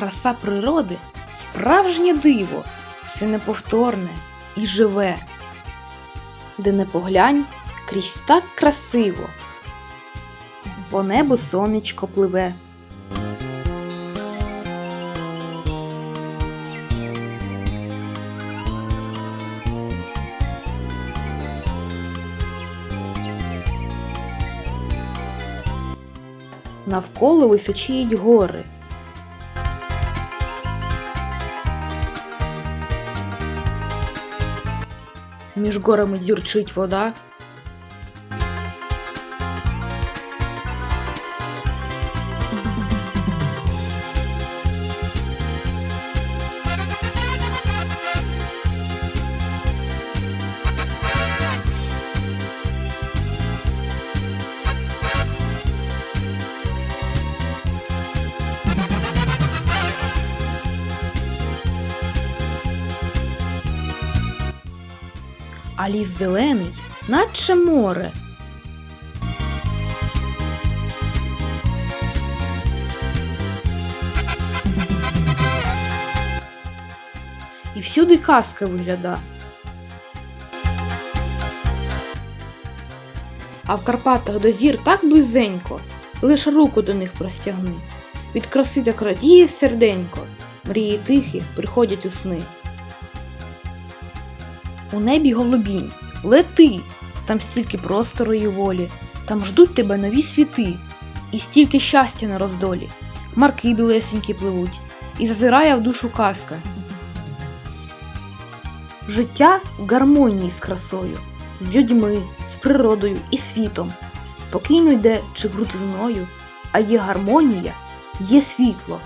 краса природи справжнє диво, все неповторне і живе. Де не поглянь, крізь так красиво, по небу сонечко пливе. Навколо височіють гори. Між горами дюрчить вода. А ліс зелений, наче море. І всюди казка вигляда. А в Карпатах до зір так близенько, лиш руку до них простягни. Від краси так радіє серденько, мрії тихі приходять у сни. У небі голубінь, лети, там стільки простору і волі, там ждуть тебе нові світи, і стільки щастя на роздолі. Марки білесенькі пливуть, і зазирає в душу казка. Життя в гармонії з красою, з людьми, з природою і світом. Спокійно йде чи крутизною, а є гармонія, є світло,